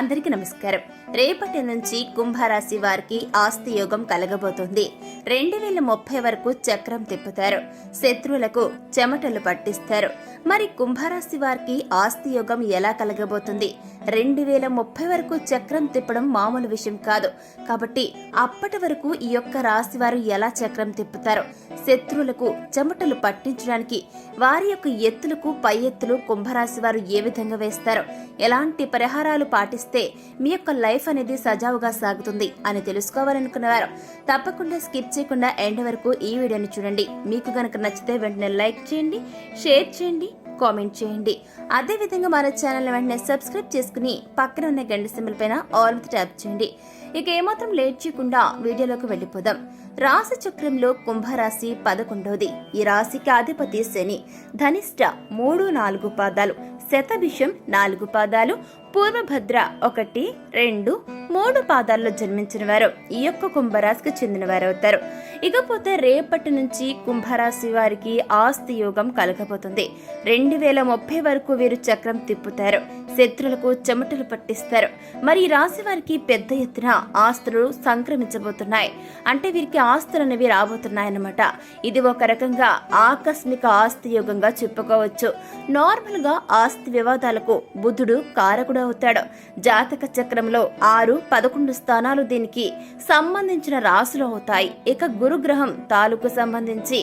అందరికీ నమస్కారం. రేపటి నుంచి కుంభరాశి వారికి ఆస్తి యోగం కలగబోతుంది. రెండు వేల ముప్పై వరకు చక్రం తిప్పుతారు. శత్రువులకు చెమటలు పట్టిస్తారు. మరి కుంభరాశి వారికి ఆస్తి యోగం ఎలా కలగబోతుంది? రెండు వేల ముప్పై వరకు చక్రం తిప్పడం మామూలు విషయం కాదు. కాబట్టి అప్పటి వరకు ఈ యొక్క రాశి వారు ఎలా చక్రం తిప్పుతారు? శత్రువులకు చెమటలు పట్టించడానికి వారి యొక్క ఎత్తులకు పై ఎత్తులు కుంభరాశి వారు ఏ విధంగా వేస్తారో? ఎలాంటి పరిహారాలు పాటిస్తారు? చేస్తే మీ యొక్క లైఫ్ అనేది సజావుగా సాగుతుంది అని తెలుసుకోవాలనుకున్నవారు తప్పకుండా స్కిప్ చేయకుండా ఎండ్ వరకు ఈ వీడియోని చూడండి. మీకు కనుక నచ్చితే వెంటనే లైక్ చేయండి షేర్ చేయండి కామెంట్ చేయండి. అదే విధంగా మన ఛానల్ వెంటనే సబ్స్క్రైబ్ చేసుకుని పక్కన ఉన్న గంట సింబల్ పైన ఆల్ ట్యాప్ చేయండి. ఇక ఏమాత్రం లేట్ చేయకుండా వీడియోలోకి వెళ్ళిపోదాం. రాశి చక్రంలో కుంభరాశి పదకొండవది ఈ రాశికి అధిపతి శని. ధనిష్ట మూడు నాలుగు పాదాలు. శతభిషం నాలుగు పాదాలు. పూర్వభద్ర ఒకటి రెండు మూడు పాదాల్లో జన్మించిన వారు ఈ యొక్క కుంభరాశికి చెందిన వారు అవుతారు ఇకపోతే రేపటి నుంచి కుంభరాశి వారికి ఆస్తి యోగం కలగబోతుంది. రెండు వేల ముప్పై వరకు వీరు చక్రం తిప్పుతారు. శత్రులకు చెమటలు పట్టిస్తారు. మరి రాశి వారికి పెద్ద ఎత్తున ఆస్తులు సంక్రమించబోతున్నాయి. అంటే వీరికి ఆస్తులు అనేవి రాబోతున్నాయన్నమాట. ఇది ఒక రకంగా ఆకస్మిక ఆస్తి యోగంగా చెప్పుకోవచ్చు. నార్మల్గా ఆస్తి వివాదాలకు బుధుడు కారకుడు అవుతాడు. జాతక చక్రంలో ఆరు పదకొండు స్థానాలు దీనికి సంబంధించిన రాసులు అవుతాయి. ఇక గురుగ్రహం తాలూకు సంబంధించి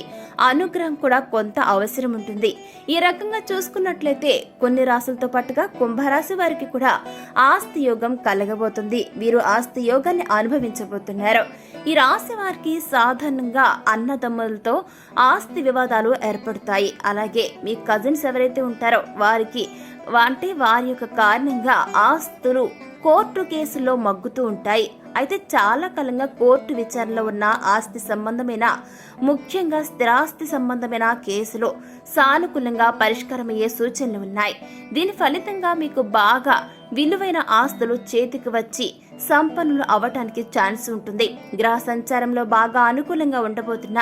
అనుగ్రహం కూడా కొంత అవసరం ఉంటుంది. ఈ రకంగా చూసుకున్నట్లయితే కొన్ని రాసులతో పాటుగా కుంభరాశి వారికి కూడా ఆస్తి యోగం కలగబోతుంది. వీరు ఆస్తి యోగాన్ని అనుభవించబోతున్నారు. ఈ రాశి వారికి సాధారణంగా అన్నదమ్ములతో ఆస్తి వివాదాలు ఏర్పడతాయి. అలాగే మీ కజిన్స్ ఎవరైతే ఉంటారో వారికి అంటే వారి యొక్క కారణంగా ఆస్తులు కోర్టు కేసుల్లో మగ్గుతూ ఉంటాయి. అయితే చాలా కాలంగా కోర్టు విచారణలో ఉన్న ఆస్తి సంబంధమైన ముఖ్యంగా స్థిరాస్తి సంబంధమైన కేసులో సానుకూలంగా పరిష్కారమయ్యే సూచనలు ఉన్నాయి. దీని ఫలితంగా మీకు బాగా విలువైన ఆస్తులు చేతికి వచ్చి సంపన్నులు అవటానికి ఛాన్స్ ఉంటుంది. గ్రహ సంచారంలో బాగా అనుకూలంగా ఉండబోతున్న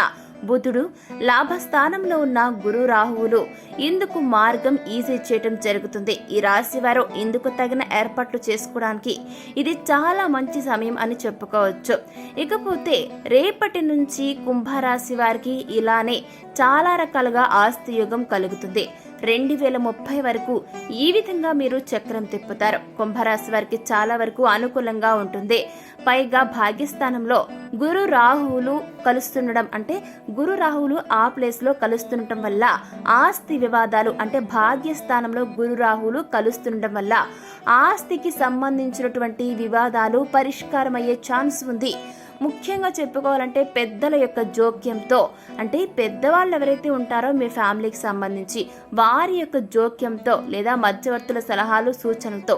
బుధుడు లాభస్థానంలో ఉన్న గురు రాహువులు. ఇందుకు మార్గం ఈజీ చేయటం జరుగుతుంది. ఈ రాశి వారు ఇందుకు తగిన ఏర్పాట్లు చేసుకోవడానికి ఇది చాలా మంచి సమయం అని చెప్పుకోవచ్చు. ఇకపోతే రేపటి నుంచి కుంభరాశి వారికి ఇలానే చాలా రకాలుగా ఆస్తి యుగం కలుగుతుంది. రెండు వేల ముప్పై వరకు ఈ విధంగా మీరు చక్రం తిప్పుతారు. కుంభరాశి వారికి చాలా వరకు అనుకూలంగా ఉంటుంది. పైగా భాగ్యస్థానంలో గురు రాహువులు కలుస్తుండడం అంటే గురు రాహువులు ఆ ప్లేస్లో కలుస్తుండటం వల్ల ఆస్తి వివాదాలు అంటే భాగ్యస్థానంలో గురు రాహువులు కలుస్తుండటం వల్ల ఆస్తికి సంబంధించినటువంటి వివాదాలు పరిష్కారమయ్యే ఛాన్స్ ఉంది. ముఖ్యంగా చెప్పుకోవాలంటే పెద్దల యొక్క జోక్యంతో అంటే పెద్దవాళ్ళు ఎవరైతే ఉంటారో మీ ఫ్యామిలీకి సంబంధించి వారి యొక్క జోక్యంతో లేదా మధ్యవర్తుల సలహాలు సూచనలతో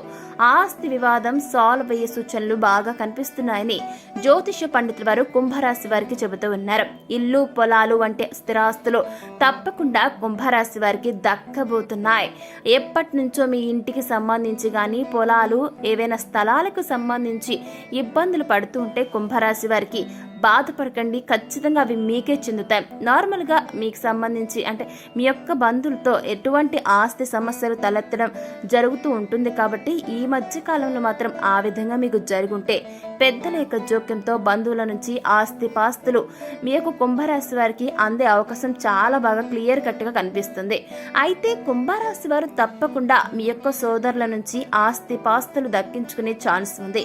ఆస్తి వివాదం సాల్వ్ అయ్యే సూచనలు బాగా కనిపిస్తున్నాయని జ్యోతిష పండితుల వారు కుంభరాశి వారికి చెబుతూ ఉన్నారు. ఇల్లు పొలాలు వంటి స్థిరాస్తులు తప్పకుండా కుంభరాశి వారికి దక్కబోతున్నాయి. ఎప్పటి నుంచో మీ ఇంటికి సంబంధించి కానీ పొలాలు ఏవైనా స్థలాలకు సంబంధించి ఇబ్బందులు పడుతూ ఉంటే కుంభరాశి వారికి బాధపడకండి ఖచ్చితంగా అవి మీకే చెందుతాయి. నార్మల్గా మీకు సంబంధించి అంటే మీ యొక్క బంధువులతో ఎటువంటి ఆస్తి సమస్యలు తలెత్తడం జరుగుతూ ఉంటుంది కాబట్టి ఈ మధ్య కాలంలో మాత్రం ఆ విధంగా మీకు జరుగుంటే పెద్దల యొక్క జోక్యంతో బంధువుల నుంచి ఆస్తి పాస్తులు మీ యొక్క కుంభరాశి వారికి అందే అవకాశం చాలా బాగా క్లియర్ కట్గా కనిపిస్తుంది. అయితే కుంభరాశి వారు తప్పకుండా మీ యొక్క సోదరుల నుంచి ఆస్తి పాస్తులు దక్కించుకునే ఛాన్స్ ఉంది.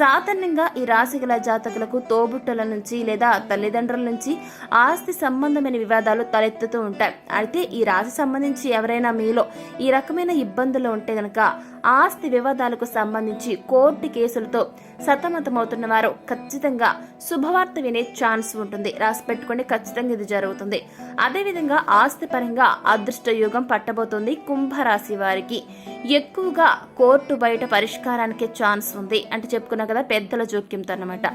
సాధారణంగా ఈ రాశి గల జాతకులకు తోబుట్టలను నుంచి లేదా తల్లిదండ్రుల నుంచి ఆస్తి సంబంధమైన వివాదాలు తలెత్తుతూ ఉంటాయి. అయితే ఈ రాశి సంబంధించి ఎవరైనా మీలో ఈ రకమైన ఇబ్బందులు ఉంటే కనుక ఆస్తి వివాదాలకు సంబంధించి కోర్టు కేసులతో సతమతమవుతున్న వారు ఖచ్చితంగా శుభవార్త వినే ఛాన్స్ ఉంటుంది. రాసి పెట్టుకోండి ఖచ్చితంగా ఇది జరుగుతుంది. అదేవిధంగా ఆస్తి పరంగా అదృష్ట యుగం పట్టబోతుంది కుంభరాశి వారికి. ఎక్కువగా కోర్టు బయట పరిష్కారానికి ఛాన్స్ ఉంది అంటే చెప్పుకున్నా కదా పెద్దల జోక్యంతో అనమాట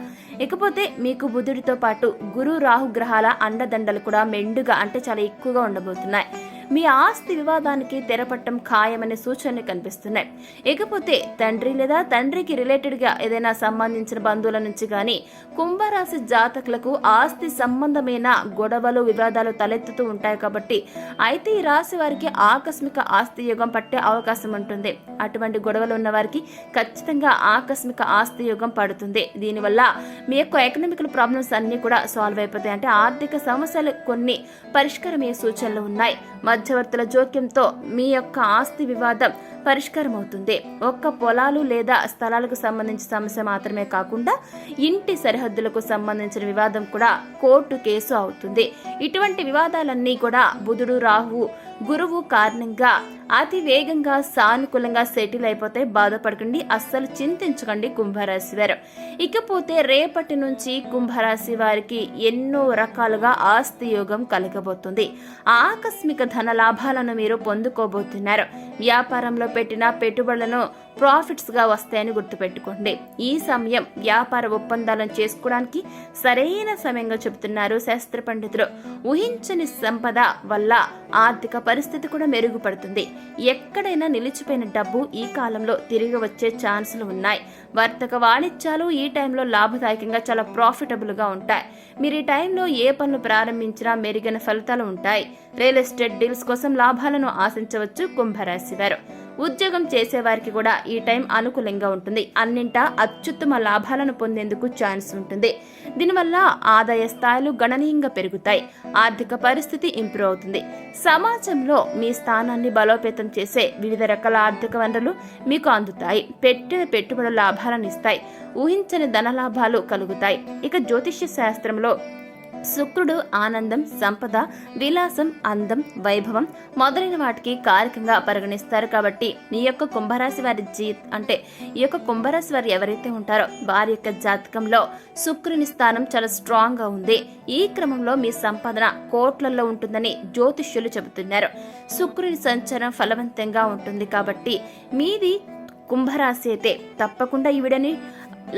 ఇకపోతే మీకు బుధుడితో పాటు గురు రాహు గ్రహాల అండదండలు కూడా మెండుగా అంటే చాలా ఎక్కువగా ఉండబోతున్నాయి. మీ ఆస్తి వివాదానికి తెరపట్టం ఖాయమనే సూచనలు కనిపిస్తున్నాయి. ఇకపోతే తండ్రి లేదా తండ్రికి రిలేటెడ్గా ఏదైనా సంబంధించిన బంధువుల నుంచి కానీ కుంభరాశి జాతకులకు ఆస్తి సంబంధమైన గొడవలు వివాదాలు తలెత్తుతూ ఉంటాయి కాబట్టి అయితే ఈ రాశి వారికి ఆకస్మిక ఆస్తి యుగం పట్టే అవకాశం ఉంటుంది. అటువంటి గొడవలు ఉన్న వారికి ఖచ్చితంగా ఆకస్మిక ఆస్తి యుగం పడుతుంది. దీనివల్ల మీ యొక్క ఎకనామికల్ ప్రాబ్లమ్స్ అన్ని కూడా సాల్వ్ అయిపోతాయి. అంటే ఆర్థిక సమస్యలు కొన్ని పరిష్కారమయ్యే సూచనలు ఉన్నాయి. మధ్యవర్తుల జోక్యంతో మీ యొక్క ఆస్తి వివాదం పరిష్కారం అవుతుంది ఒక్క పొలాలు లేదా స్థలాలకు సంబంధించిన సమస్య మాత్రమే కాకుండా ఇంటి సరిహద్దులకు సంబంధించిన వివాదం కూడా కోర్టు కేసు అవుతుంది. ఇటువంటి వివాదాలన్నీ కూడా బుధుడు రాహు గురువు కారణంగా అతి వేగంగా సానుకూలంగా సెటిల్ అయిపోతే బాధపడకండి అస్సలు చింతించకండి కుంభరాశి వారు. ఇకపోతే రేపటి నుంచి కుంభరాశి వారికి ఎన్నో రకాలుగా ఆస్తి యోగం కలగబోతుంది. ఆకస్మిక ధన లాభాలను మీరు పొందుకోబోతున్నారు. వ్యాపారంలో పెట్టిన పెట్టుబడులను ప్రాఫిట్స్గా వస్తాయని గుర్తుపెట్టుకోండి. ఈ సమయం వ్యాపార ఒప్పందాలను చేసుకోవడానికి సరైన సమయంగా చెబుతున్నారు శాస్త్ర పండితులు. ఊహించని సంపద వల్ల ఆర్థిక పరిస్థితి కూడా మెరుగుపడుతుంది. ఎక్కడైనా నిలిచిపోయిన డబ్బు ఈ కాలంలో తిరిగి వచ్చే ఛాన్సులు ఉన్నాయి. వర్తక వాణిజ్యాలు ఈ టైంలో లాభదాయకంగా చాలా ప్రాఫిటబుల్గా ఉంటాయి. మీరు ఈ టైంలో ఏ పనులు ప్రారంభించినా మెరుగైన ఫలితాలు ఉంటాయి. రియల్ ఎస్టేట్ డీల్స్ కోసం లాభాలను ఆశించవచ్చు కుంభరాశి వారు. ఉద్యోగం చేసేవారికి కూడా ఈ టైం అనుకూలంగా ఉంటుంది. అన్నింటా అత్యుత్తమ లాభాలను పొందేందుకు ఛాన్స్ ఉంటుంది. దీనివల్ల ఆదాయ స్థాయిలు గణనీయంగా పెరుగుతాయి. ఆర్థిక పరిస్థితి ఇంప్రూవ్ అవుతుంది. సమాజంలో మీ స్థానాన్ని బలోపేతం చేసే వివిధ రకాల ఆర్థిక వనరులు మీకు అందుతాయి. పెట్టిన పెట్టుబడుల లాభాలను ఇస్తాయి. ఊహించని ధన లాభాలు కలుగుతాయి. ఇక జ్యోతిష్య శాస్త్రంలో శుక్రుడు ఆనందం సంపద విలాసం అందం వైభవం మొదలైన వాటికి కారకంగా పరిగణిస్తారు కాబట్టి మీ యొక్క కుంభరాశి వారి జీ అంటే ఈ యొక్క కుంభరాశి వారు ఎవరైతే ఉంటారో వారి యొక్క జాతకంలో శుక్రుని స్థానం చాలా స్ట్రాంగ్గా ఉంది. ఈ క్రమంలో మీ సంపాదన కోట్లలో ఉంటుందని జ్యోతిష్యులు చెబుతున్నారు. శుక్రుని సంచారం ఫలవంతంగా ఉంటుంది కాబట్టి మీది కుంభరాశి అయితే తప్పకుండా ఈ వీడియోని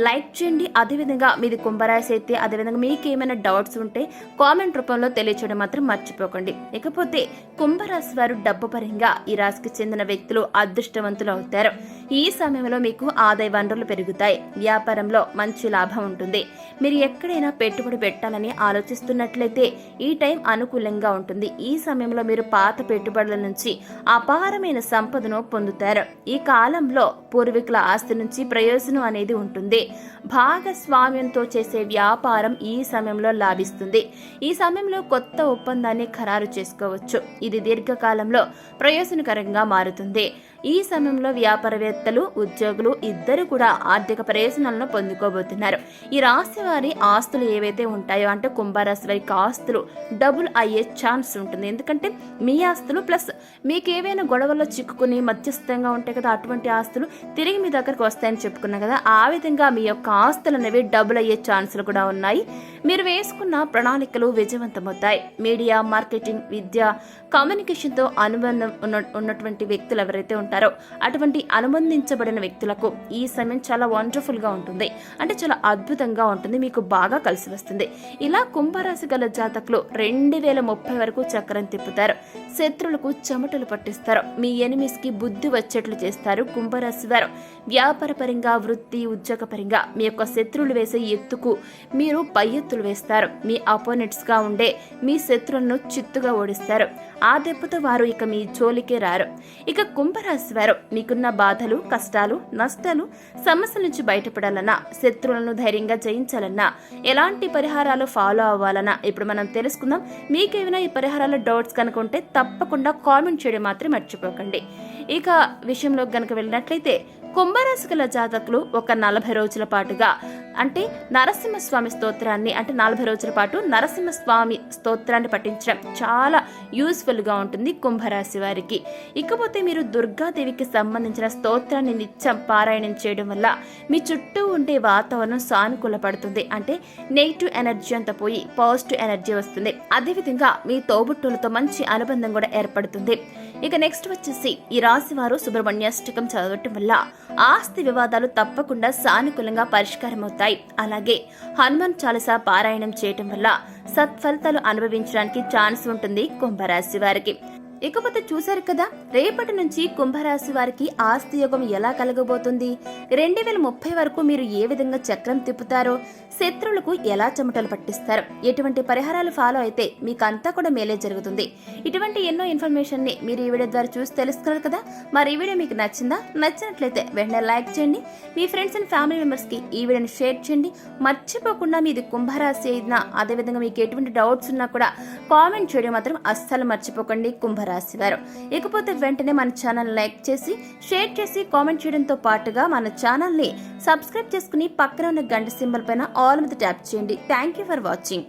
లైక్ చేయండి. అదేవిధంగా మీది కుంభరాశి అయితే అదేవిధంగా మీకు ఏమైనా డౌట్స్ ఉంటే కామెంట్ రూపంలో తెలియచేయడం మాత్రం మర్చిపోకండి. ఇకపోతే కుంభరాశి వారు డబ్బు పరంగా ఈ రాశికి చెందిన వ్యక్తులు అదృష్టవంతులు అవుతారు. ఈ సమయంలో మీకు ఆదాయ వనరులు పెరుగుతాయి. వ్యాపారంలో మంచి లాభం ఉంటుంది. మీరు ఎక్కడైనా పెట్టుబడి పెట్టాలని ఆలోచిస్తున్నట్లయితే ఈ టైం అనుకూలంగా ఉంటుంది. ఈ సమయంలో మీరు పాత పెట్టుబడుల నుంచి అపారమైన సంపదను పొందుతారు. ఈ కాలంలో పూర్వీకుల ఆస్తి నుంచి ప్రయోజనం అనేది ఉంటుంది. భాగస్వామ్యంతో చేసే వ్యాపారం ఈ సమయంలో లాభిస్తుంది. ఈ సమయంలో కొత్త ఒప్పందాన్ని ఖరారు చేసుకోవచ్చు. ఇది దీర్ఘకాలంలో ప్రయోజనకరంగా మారుతుంది. ఈ సమయంలో వ్యాపారవేత్తలు ఉద్యోగులు ఇద్దరు కూడా ఆర్థిక ప్రయోజనాలను పొందుకోబోతున్నారు. ఈ రాశి వారి ఆస్తులు ఏవైతే ఉంటాయో అంటే కుంభరాశి వారికి ఆస్తులు డబుల్ అయ్యే ఛాన్స్ ఉంటుంది. ఎందుకంటే మీ ఆస్తులు ప్లస్ మీకు ఏవైనా గొడవల్లో చిక్కుకుని మధ్యస్థంగా ఉంటాయి కదా అటువంటి ఆస్తులు తిరిగి మీ దగ్గరకు వస్తాయని చెప్పుకున్నాం కదా. ఆ విధంగా మీ యొక్క ఆస్తులు అనేవి డబుల్ అయ్యే ఛాన్సులు కూడా ఉన్నాయి. మీరు వేసుకున్న ప్రణాళికలు విజయవంతమవుతాయి. మీడియా మార్కెటింగ్ విద్య కమ్యూనికేషన్తో అనుబంధం ఉన్న ఉన్నటువంటి వ్యక్తులు ఎవరైతే ఉంటారో అటువంటి అనుబంధించబడిన వ్యక్తులకు ఈ సమయం చాలా వండర్ఫుల్గా ఉంటుంది. అంటే చాలా అద్భుతంగా ఉంటుంది. మీకు బాగా కలిసి వస్తుంది. ఇలా కుంభరాశి గల జాతకులు రెండు వేల ముప్పై వరకు చక్రం తిప్పుతారు. శత్రులకు చెమటలు పట్టిస్తారు. మీ ఎనిమిస్కి బుద్ధి వచ్చేట్లు చేస్తారు కుంభరాశి వారు. వ్యాపార పరంగా వృత్తి ఉద్యోగ పరంగా మీ యొక్క శత్రువులు వేసే ఎత్తుకు మీరు పై ఎత్తులు వేస్తారు. మీ అపోనెంట్స్గా ఉండే మీ శత్రువులను చిత్తుగా ఓడిస్తారు. ఆ దెబ్బతో వారు ఇక మీ జోలికే రారు. ఇక కుంభరాశి వారు మీకున్న బాధలు కష్టాలు నష్టాలు సమస్యల నుంచి బయటపడాలన్నా శత్రువులను ధైర్యంగా జయించాలన్నా ఎలాంటి పరిహారాలు ఫాలో అవ్వాలన్నా ఇప్పుడు మనం తెలుసుకుందాం. మీకేమైనా ఈ పరిహారాల డౌట్స్ కనుక ఉంటే తప్పకుండా కామెంట్ చేయడం మాత్రం మర్చిపోకండి. ఇక విషయంలో గనక వెళ్ళినట్లయితే కుంభరాశి గల జాతకులు ఒక నలభై రోజుల పాటుగా అంటే నరసింహస్వామి స్తోత్రాన్ని అంటే నలభై రోజుల పాటు నరసింహస్వామి స్తోత్రాన్ని పఠించడం చాలా యూస్ఫుల్గా ఉంటుంది కుంభరాశి వారికి. ఇకపోతే మీరు దుర్గాదేవికి సంబంధించిన స్తోత్రాన్ని నిత్యం పారాయణం చేయడం వల్ల మీ చుట్టూ ఉండే వాతావరణం సానుకూల పడుతుంది. అంటే నెగిటివ్ ఎనర్జీ అంతా పోయి పాజిటివ్ ఎనర్జీ వస్తుంది. అదేవిధంగా మీ తోబుట్టులతో మంచి అనుబంధం కూడా ఏర్పడుతుంది. ఇక నెక్స్ట్ వచ్చేసి ఈ రాశి వారు సుబ్రహ్మణ్యాష్టకం చదవటం వల్ల ఆస్తి వివాదాలు తప్పకుండా సానుకూలంగా పరిష్కారం అవుతాయి అలాగే హనుమాన్ చాలసా పారాయణం చేయటం వల్ల సత్ఫలితాలు అనుభవించడానికి ఛాన్స్ ఉంటుంది కుంభరాశి వారికి. ఇకపోతే చూశారు కదా రేపటి నుంచి కుంభరాశి వారికి ఆస్తి యోగం ఎలా కలగబోతుంది? రెండు వేల ముప్పై వరకు మీరు ఏ విధంగా చక్రం తిప్పుతారో శత్రువులకు ఎలా చెమటలు పట్టిస్తారు? ఎటువంటి పరిహారాలు ఫాలో అయితే మీకు అంతా కూడా మేలే జరుగుతుంది. ఇటువంటి ఎన్నో ఇన్ఫర్మేషన్ని మీరు ఈ వీడియో ద్వారా చూసి తెలుసుకున్నారు కదా? మరి ఈ వీడియో మీకు నచ్చిందా? నచ్చినట్లయితే వెంటనే లైక్ చేయండి. మీ ఫ్రెండ్స్ అండ్ ఫ్యామిలీ మెంబర్స్కి ఈ వీడియోని షేర్ చేయండి. మర్చిపోకుండా మీది కుంభరాశి అయినా అదేవిధంగా మీకు ఎటువంటి డౌట్స్ ఉన్నా కూడా కామెంట్ చేయడం మాత్రం అస్సలు మర్చిపోకండి కుంభరాశి వారు. ఇకపోతే వెంటనే మన ఛానల్ లైక్ చేసి షేర్ చేసి కామెంట్ చేయడంతో పాటుగా మన ఛానల్ని సబ్స్క్రైబ్ చేసుకుని పక్కన ఉన్న గంట సింబల్ పైన ఆల్ మీద ట్యాప్ చేయండి. Thank you for watching